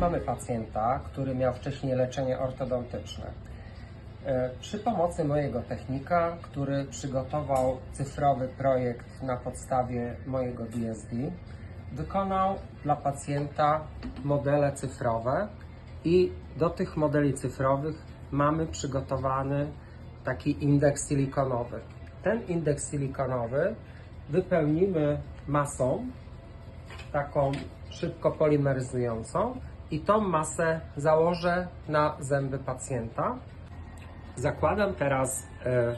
mamy pacjenta, który miał wcześniej leczenie ortodontyczne. E, Przy pomocy mojego technika, który przygotował cyfrowy projekt na podstawie mojego DSD, wykonał dla pacjenta modele cyfrowe i do tych modeli cyfrowych mamy przygotowany taki indeks silikonowy. Ten indeks silikonowy wypełnimy masą taką szybko polimeryzującą i tą masę założę na zęby pacjenta. Zakładam teraz e,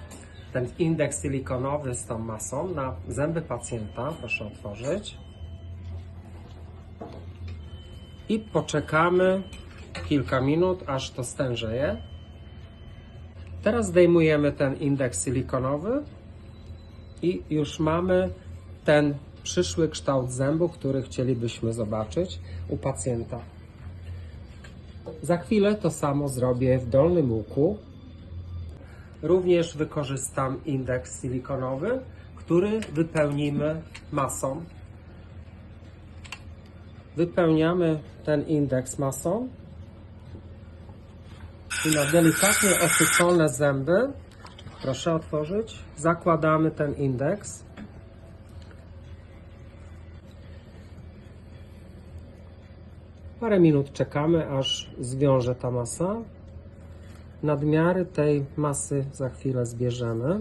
ten indeks silikonowy z tą masą na zęby pacjenta. Proszę otworzyć. I poczekamy kilka minut, aż to stężeje. Teraz zdejmujemy ten indeks silikonowy i już mamy ten przyszły kształt zębu, który chcielibyśmy zobaczyć u pacjenta. Za chwilę to samo zrobię w dolnym łuku. Również wykorzystam indeks silikonowy, który wypełnimy masą. Wypełniamy ten indeks masą i na delikatnie osycone zęby, proszę otworzyć, zakładamy ten indeks. Parę minut czekamy, aż zwiąże ta masa. Nadmiary tej masy za chwilę zbierzemy.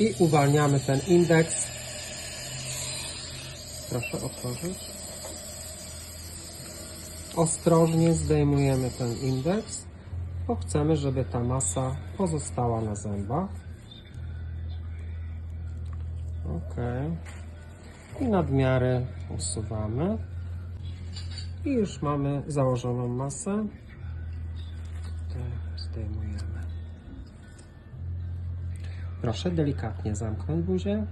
I uwalniamy ten indeks. Proszę otworzyć. Ostrożnie zdejmujemy ten indeks, bo chcemy, żeby ta masa pozostała na zębach. Ok. I nadmiary usuwamy. I już mamy założoną masę. Zdejmujemy. Proszę delikatnie zamknąć buzię.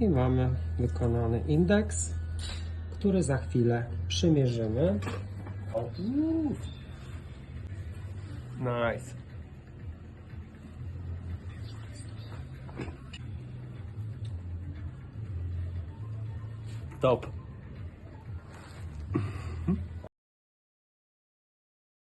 I mamy wykonany indeks, który za chwilę przymierzymy. Nice. Top.